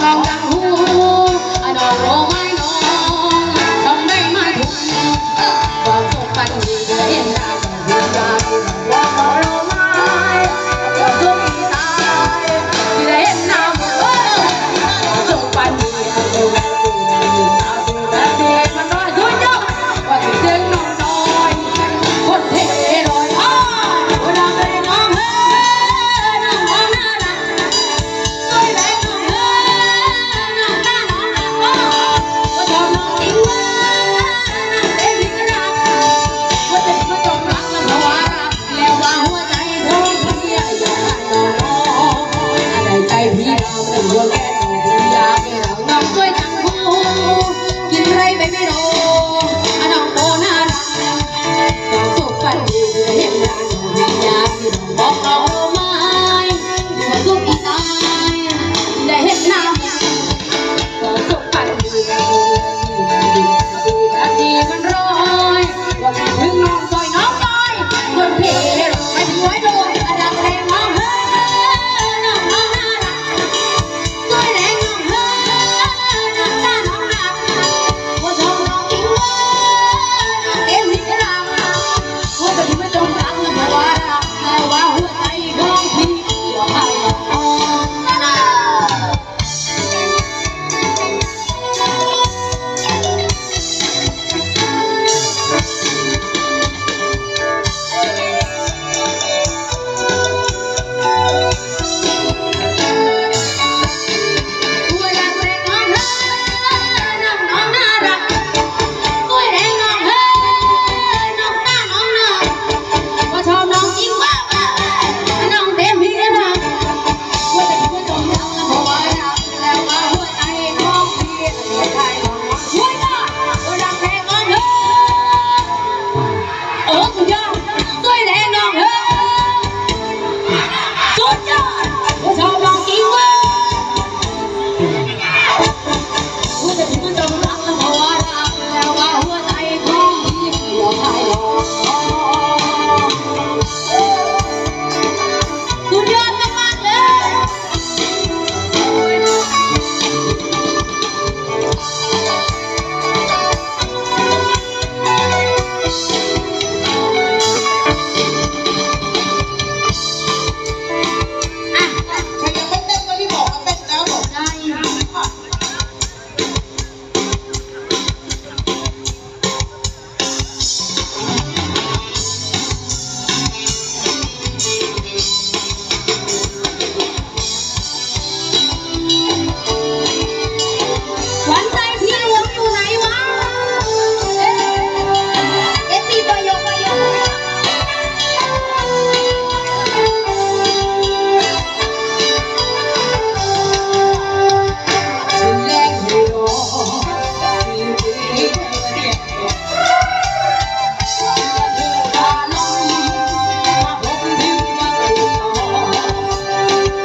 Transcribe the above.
Thank you. เราน้องช่วยจังหูกินไรไปไม่รอน้องโตนะ